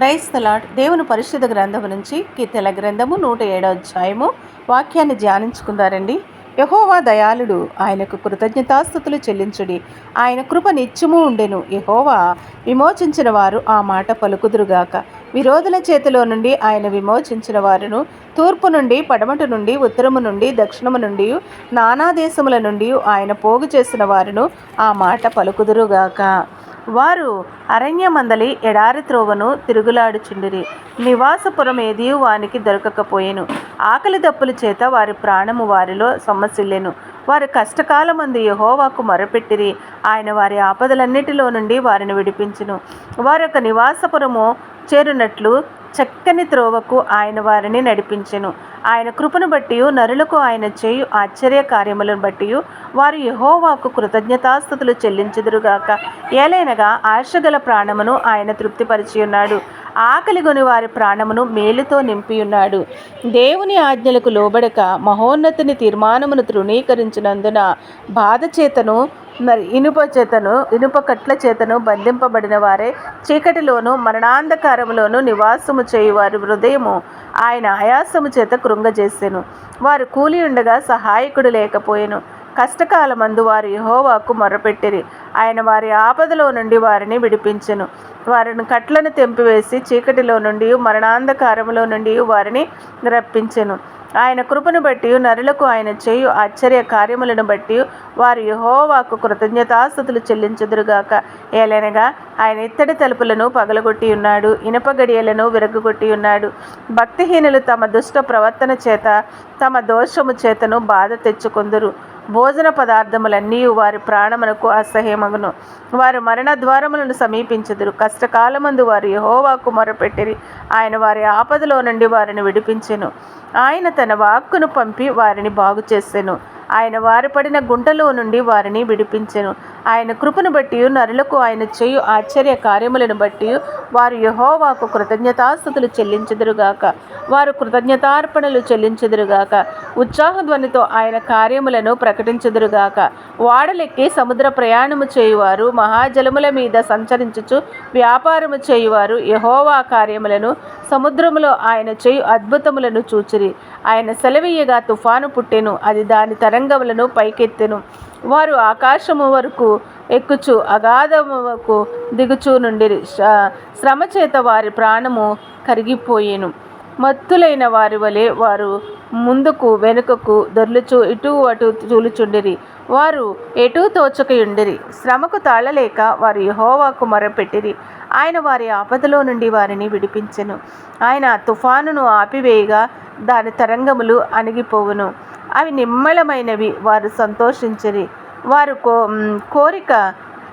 క్రైస్తలాడ్ దేవుని పరిశుద్ధ గ్రంథము నుంచి కీర్తన గ్రంథము నూట ఏడో అధ్యాయము వాక్యాన్ని ధ్యానించుకుందారండి. యహోవా దయాళుడు ఆయనకు కృతజ్ఞతాస్థుతులు చెల్లించుడి. ఆయన కృప నిత్యము ఉండెను. యహోవా విమోచించిన వారు ఆ మాట పలుకుదురుగాక. విరోధుల చేతిలో నుండి ఆయన విమోచించిన వారును తూర్పు నుండి పడమటి నుండి ఉత్తరము నుండి దక్షిణము నుండి నానా దేశముల నుండి ఆయన పోగు చేసిన వారును ఆ మాట పలుకుదురుగాక. వారు అరణ్యమందలి ఎడారి త్రోవను తిరుగులాడుచుండిరి. నివాసపురం ఏది వానికి దొరకకపోయెను. ఆకలి దప్పుల చేత వారి ప్రాణము వారిలో సొమ్మసిల్లెను. వారి కష్టకాలమందు యహోవాకు మొరపెట్టిరి. ఆయన వారి ఆపదలన్నిటిలో నుండి వారిని విడిపించును. వారి యొక్క నివాసపురము చేరునట్లు చక్కని త్రోవకు ఆయన వారిని నడిపించెను. ఆయన కృపను బట్టి నరులకు ఆయన చేయు ఆశ్చర్య కార్యములను బట్టి వారు యహోవాకు కృతజ్ఞతాస్థుతులు చెల్లించుదురుగాక. ఏలైనగా ఆశగల ప్రాణమును ఆయన తృప్తిపరిచి ఉన్నాడు ఆకలిగొని వారి ప్రాణమును మేలుతో నింపి ఉన్నాడు దేవుని ఆజ్ఞలకు లోబడక మహోన్నతిని తీర్మానమును తృణీకరించినందున బాధ చేతను మరి ఇనుప చేతను ఇనుప కట్ల చేతను బంధింపబడిన వారే చీకటిలోను మరణాంధకారములోను నివాసము చేయువారి హృదయము ఆయన ఆయాసము చేత కృంగజేసెను. వారు కూలి ఉండగా సహాయకుడు లేకపోయెను. కష్టకాలమందు వారు యహోవాకు మొర్రపెట్టిరి ఆయన వారి ఆపదలో నుండి వారిని విడిపించెను. వారిని కట్లను తెంపివేసి చీకటిలో నుండి మరణాంధకారములో నుండి వారిని రప్పించెను. ఆయన కృపను బట్టి నరులకు ఆయన చేయు ఆశ్చర్య కార్యములను బట్టి వారు యహోవాకు కృతజ్ఞతాస్థుతులు చెల్లించుదురుగాక ఏలనగా ఆయన ఇత్తడి తలుపులను పగలగొట్టి ఉన్నాడు ఇనప గడియలను విరగొట్టి ఉన్నాడు. భక్తిహీనులు తమ దుష్ట ప్రవర్తన చేత తమ దోషము చేతను బాధ తెచ్చుకొందురు. భోజన పదార్థములన్నీ వారి ప్రాణమునకు అసహ్యమగును. వారు మరణ ద్వారములను సమీపించదురు. కష్టకాలమందు వారు యహోవాకు మొరపెట్టిరి ఆయన వారి ఆపదలో నుండి వారిని విడిపించెను. ఆయన తన వాక్కును పంపి వారిని బాగు చేసెను ఆయన వారి పడిన గుంటలో నుండి వారిని విడిపించెను. ఆయన కృపను బట్టి నరులకు ఆయన చేయు ఆశ్చర్య కార్యములను బట్టి వారు యహోవాకు కృతజ్ఞతాస్థుతులు చెల్లించుదురుగాక. వారు కృతజ్ఞతార్పణలు చెల్లించుదురుగాక. ఉత్సాహధ్వనితో ఆయన కార్యములను ప్రకటించుదురుగాక. వాడలెక్కి సముద్ర ప్రయాణము చేయువారు మహాజలముల మీద సంచరించుచు వ్యాపారము చేయువారు యహోవా కార్యములను సముద్రములో ఆయన చేయు అద్భుతములను చూచిరి. ఆయన సెలవీయగా తుఫాను పుట్టెను అది దాని తరంగములను పైకెత్తెను. వారు ఆకాశము వరకు ఎక్కుచు అగాధముకు దిగుచూ నుండి శ్రమ చేత వారి ప్రాణము కరిగిపోయేను. మత్తులైన వారి వలె వారు ముందుకు వెనుకకు దొర్లుచు ఇటు అటు చూలుచుండిరి వారు ఎటు తోచకయుండిరి. శ్రమకు తాళలేక వారు యహోవాకు మొరపెట్టిరి. ఆయన వారి ఆపదలో నుండి వారిని విడిపించెను. ఆయన తుఫానును ఆపివేయగా దాని తరంగములు అణిగిపోవును. అవి నిమ్మలమైనవి. వారు సంతోషించిరి. వారు కో కోరిక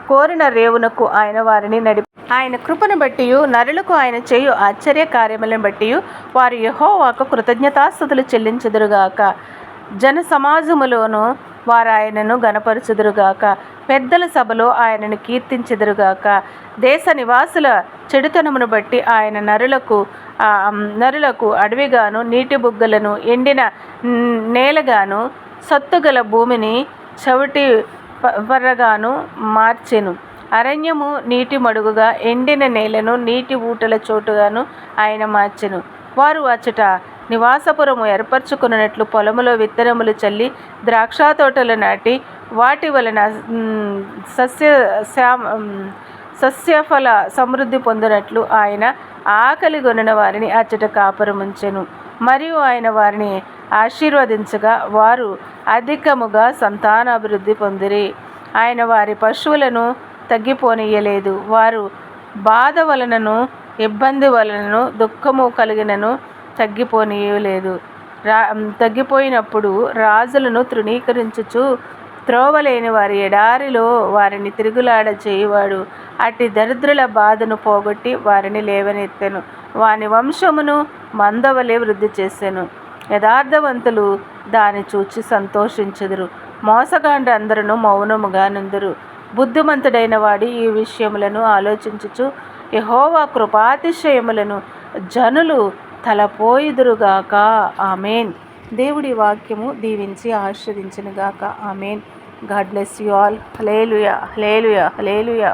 కోరిన రేవునకు ఆయన వారిని నడి ఆయన కృపను బట్టి నరులకు ఆయన చేయు ఆశ్చర్య కార్యములను బట్టి వారు యహోవాకు కృతజ్ఞతాస్థుతులు చెల్లించుదురుగాక. జన సమాజములోను వారు ఆయనను గనపరచుదురుగాక పెద్దల సభలో ఆయనను కీర్తించెదురుగాక. దేశ నివాసుల చెడుతనమును బట్టి ఆయన నరులకు నరులకు అడవిగాను నీటి బుగ్గలను ఎండిన నేలగాను సత్తుగల భూమిని చవిటి పర్రగాను మార్చెను. అరణ్యము నీటి మడుగుగా ఎండిన నేలను నీటి ఊటల చోటుగాను ఆయన మార్చెను. వారు అచ్చట నివాసపురము ఏర్పరచుకున్నట్లు పొలములో విత్తనములు చల్లి ద్రాక్ష తోటలు నాటి వాటి వలన సస్య శ్యా సస్యఫల సమృద్ధి పొందినట్లు ఆయన ఆకలి కొనిన వారిని అచ్చట కాపురముంచెను. మరియు ఆయన వారిని ఆశీర్వదించగా వారు అధికముగా సంతానాభివృద్ధి పొందిరి. ఆయన వారి పశువులను తగ్గిపోనీయలేదు వారు బాధ వలనను ఇబ్బంది వలనను దుఃఖము కలిగినను తగ్గిపోనీయలేదు రా తగ్గిపోయినప్పుడు రాజులను తృణీకరించుచు త్రోవలేని వారి ఎడారిలో వారిని తిరుగులాడ చేయువాడు. అట్టి దరిద్రుల బాధను పోగొట్టి వారిని లేవనెత్తెను. వాని వంశమును మందవలే వృద్ధి చేశాను యథార్థవంతులు దాని చూచి సంతోషించుదురు. మోసగాండు అందరూ మౌనముగా నుందురు. బుద్ధిమంతుడైన వాడు ఈ విషయములను ఆలోచించుచు యహోవా కృపాతిశయములను జనులు తలపోయిదురుగాక. ఆమెన్. దేవుడి వాక్యము దీవించి ఆశీర్వదించినగాక. Amen. God bless you all. Hallelujah hallelujah hallelujah